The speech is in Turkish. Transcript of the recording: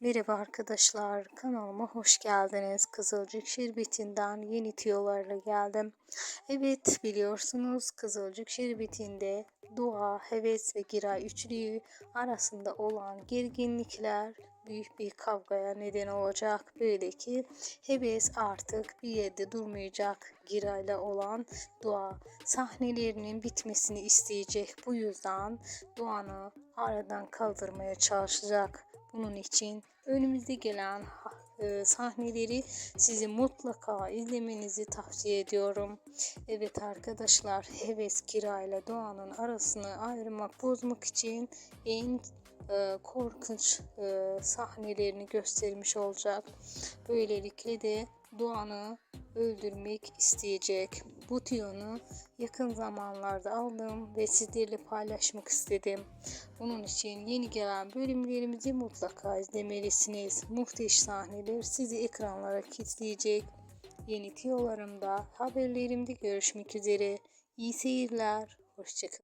Merhaba arkadaşlar, kanalıma hoş geldiniz. Kızılcık Şerbeti'nden yeni tiyolarla geldim. Evet biliyorsunuz Kızılcık Şerbeti'nde Doğa, Heves ve Giray üçlüyü arasında olan gerginlikler büyük bir kavgaya neden olacak. Böyle ki Heves artık bir yerde durmayacak. Giray'la olan Doğa sahnelerinin bitmesini isteyecek. Bu yüzden Doğan'ı aradan kaldırmaya çalışacak. Bunun için önümüzde gelen e, sahneleri sizi mutlaka izlemenizi tavsiye ediyorum. Evet arkadaşlar Heves Kira ile Doğan'ın arasını ayırmak bozmak için en e, korkunç e, sahnelerini göstermiş olacak. Böylelikle de Doğan'ı öldürmek isteyecek. Bu tiyonu yakın zamanlarda aldım ve sizlerle paylaşmak istedim. Bunun için yeni gelen bölümlerimizi mutlaka izlemelisiniz. Muhteşem sahneler sizi ekranlara kilitleyecek. Yeni tiyolarımda, haberlerimde görüşmek üzere. İyi seyirler. Hoşçakalın.